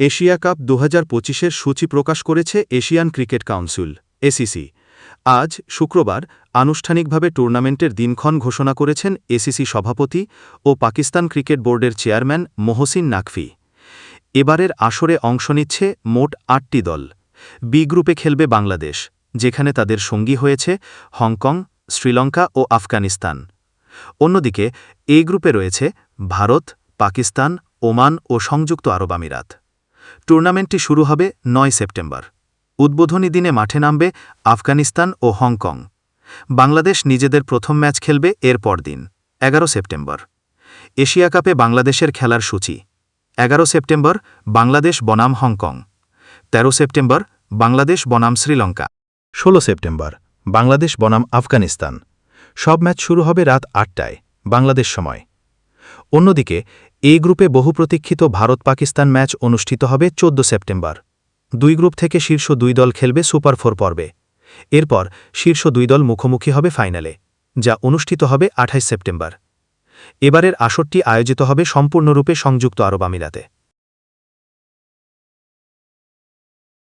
Asia cup দু হাজার পঁচিশের সূচি প্রকাশ করেছে এশিয়ান ক্রিকেট কাউন্সিল, এসিসি। আজ শুক্রবার আনুষ্ঠানিকভাবে টুর্নামেন্টের দিনক্ষণ ঘোষণা করেছেন এসিসি সভাপতি ও পাকিস্তান ক্রিকেট বোর্ডের চেয়ারম্যান মোহসিন নাকভি। এবারের আসরে অংশ নিচ্ছে মোট আটটি দল। বি গ্রুপে খেলবে বাংলাদেশ, যেখানে তাদের সঙ্গী হয়েছে হংকং, শ্রীলঙ্কা ও আফগানিস্তান। অন্যদিকে এ গ্রুপে রয়েছে ভারত, পাকিস্তান, ওমান ও সংযুক্ত আরব আমিরাত। টুর্নামেন্টটি শুরু হবে নয় সেপ্টেম্বর। উদ্বোধনী দিনে মাঠে নামবে আফগানিস্তান ও হংকং। বাংলাদেশ নিজেদের প্রথম ম্যাচ খেলবে এর পরদিন, এগারো সেপ্টেম্বর। এশিয়া কাপে বাংলাদেশের খেলার সূচি, এগারো সেপ্টেম্বর বাংলাদেশ বনাম হংকং ১৩ সেপ্টেম্বর বাংলাদেশ বনাম শ্রীলঙ্কা। ১৬ সেপ্টেম্বর বাংলাদেশ বনাম আফগানিস্তান। সব ম্যাচ শুরু হবে রাত আটটায়, বাংলাদেশ সময়। অন্যদিকে, এ গ্রুপে বহু প্রতীক্ষিত ভারত পাকিস্তান ম্যাচ অনুষ্ঠিত হবে ১৪ সেপ্টেম্বর। দুই গ্রুপ থেকে শীর্ষ দুই দল খেলবে সুপার ফোর পর্বে। এরপর শীর্ষ দুই দল মুখোমুখি হবে ফাইনালে, যা অনুষ্ঠিত হবে ২৮ সেপ্টেম্বর। এবারের আসরটি আয়োজিত হবে সম্পূর্ণরূপে সংযুক্ত আরব আমিরাতে।